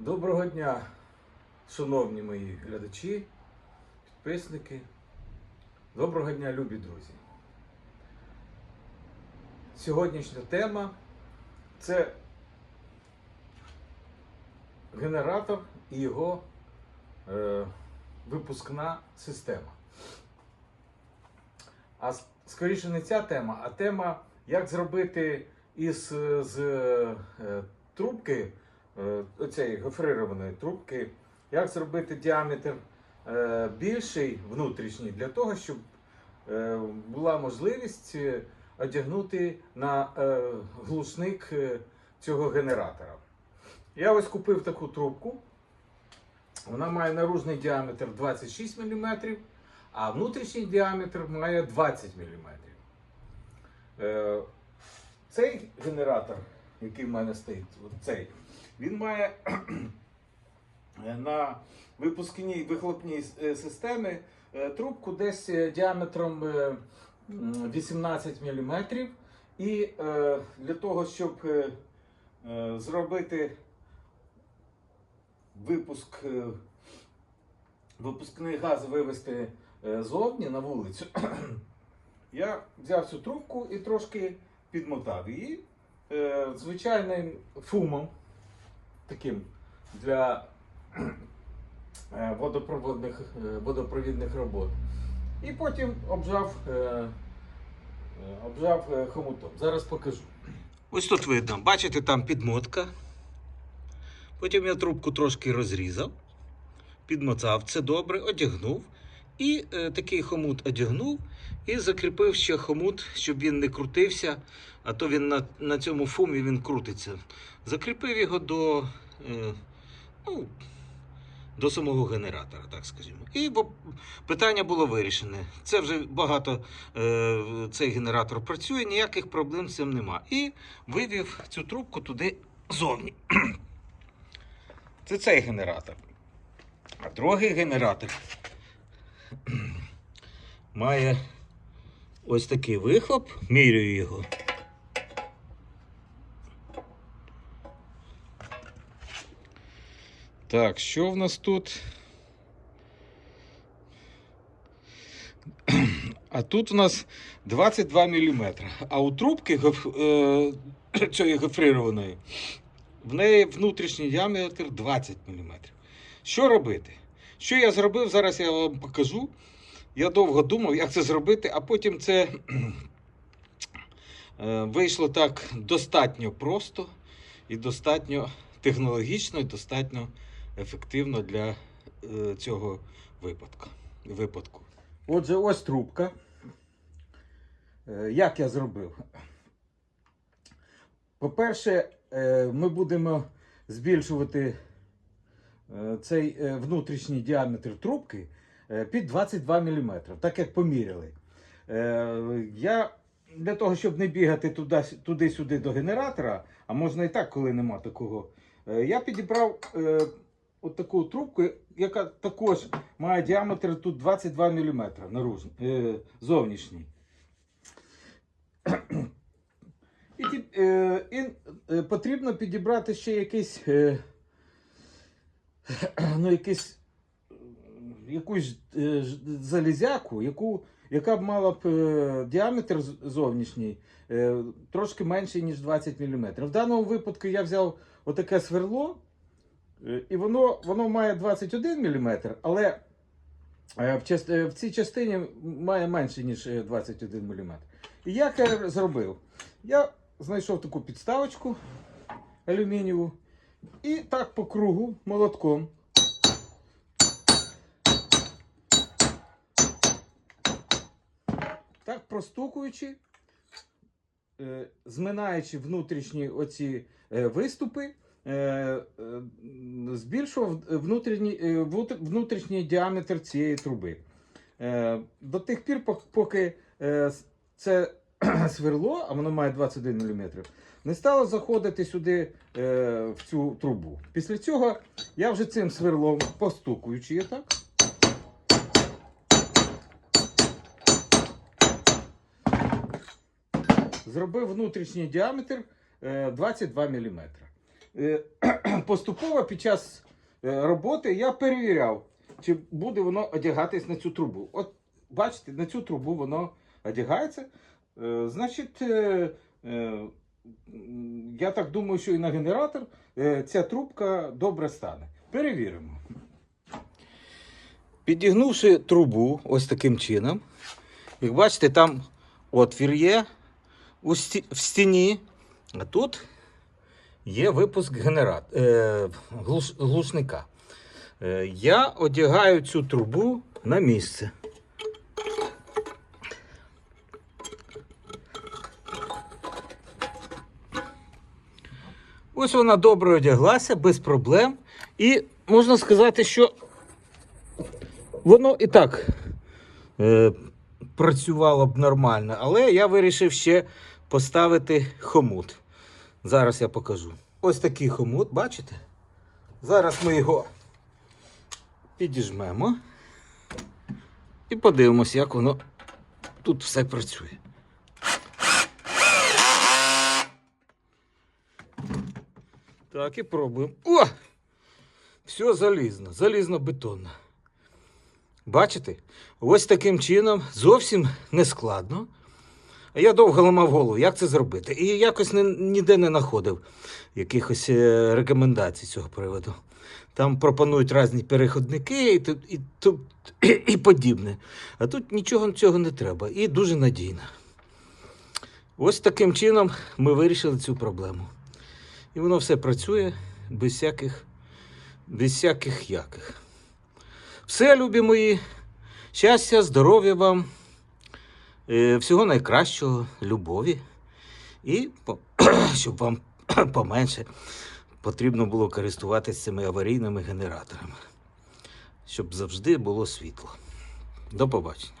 Доброго дня, шановні мої глядачі, підписники. Доброго дня, любі друзі. Сьогоднішня тема це генератор і його е, випускна система. А скоріше не ця тема, а тема, як зробити із з е, трубки, е, гофрированої трубки, як зробити діаметр е, більший внутрішній для того, щоб е, була можливість одягнути на глушник цього генератора. Я ось купив таку трубку. Вона має наружний діаметр 26 мм, а внутрішній діаметр має 20 мм. Цей генератор, який в мене стоїть, цей, він має на випускній вихлопній е, системі е, трубку десь е, діаметром е, 18 мм. І е, для того, щоб е, е, зробити випуск, е, випускний газ вивести е, зовні на вулицю, я взяв цю трубку і трошки підмотав її е, звичайним фумом, таким для е, водопроводних, е, водопровідних робот. І потім обжав, е, обжав хомутом. Зараз покажу. Ось тут видно, бачите, там підмотка. Потім я трубку трошки розрізав, підмотав це добре, одягнув. І е, такий хомут одягнув і закріпив ще хомут, щоб він не крутився, а то він на, на цьому фумі він крутиться. Закріпив його до, е, ну, до самого генератора, так скажімо. І бо, питання було вирішене. Це вже багато е, цей генератор працює, ніяких проблем з цим нема. І вивів цю трубку туди зовні. Це цей генератор. А другий генератор має ось такий вихлоп, міряю його. Так, що в нас тут? А тут у нас 22 мм. А у трубки гоф- е, цієї гофрированої в неї внутрішній діаметр 20 мм. Що робити? Що я зробив, зараз я вам покажу. Я довго думав, як це зробити, а потім це е, вийшло так достатньо просто і достатньо технологічно, і достатньо ефективно для е, цього випадку. випадку. Отже, ось трубка. Е, Як я зробив? По-перше, ми будемо збільшувати цей е, внутрішній діаметр трубки е, під 22 мм, так як поміряли. Е, Я для того, щоб не бігати туди- туди-сюди до генератора, а можна і так, коли нема такого, е, я підібрав е, от таку трубку, яка також має діаметр тут 22 мм е, зовнішній. І, е, е, потрібно підібрати ще якийсь, е, ну, якийсь, якусь е, залізяку, яку, яка б мала б е, діаметр зовнішній е, трошки менший, ніж 20 мм. В даному випадку я взяв отаке сверло, е, і воно, воно має 21 мм, але в, част- в цій частині має менше, ніж е, 21 мм. І як я зробив? Я знайшов таку підставочку алюмінієву і так по кругу молотком. Так простукуючи, е, зминаючи внутрішні оці е, виступи, е, збільшував внутрішній, внутрішній діаметр цієї труби. До тих пір, поки це сверло, а воно має 21 мм, не стало заходити сюди е, в цю трубу. Після цього я вже цим сверлом, постукуючи її так, зробив внутрішній діаметр е, 22 мм. е, поступово під час е, роботи я перевіряв, чи буде воно одягатись на цю трубу. От бачите, на цю трубу воно одягається. Е, Значить, е, е, я так думаю, що і на генератор ця трубка добре стане. Перевіримо. Підігнувши трубу ось таким чином, як бачите, там отвір є в стіні, а тут є випуск генерат... глушника. Я одягаю цю трубу на місце. Ось вона добре одяглася, без проблем. І можна сказати, що воно і так е, працювало б нормально, але я вирішив ще поставити хомут. Зараз я покажу. Ось такий хомут, бачите? Зараз ми його підіжмемо і подивимося, як воно тут все працює. Так, і пробуємо. О! Все залізно, залізно-бетонно. Бачите? Ось таким чином зовсім не складно. А я довго ламав голову, як це зробити. І якось не, ніде не знаходив якихось е, рекомендацій цього приводу. Там пропонують різні переходники і, і, ту- і подібне. А тут нічого цього не треба і дуже надійно. Ось таким чином ми вирішили цю проблему. І воно все працює без всяких, без всяких яких. Все, любі мої. Щастя, здоров'я вам, е, всього найкращого, любові. І щоб вам поменше потрібно було користуватися цими аварійними генераторами, щоб завжди було світло. До побачення.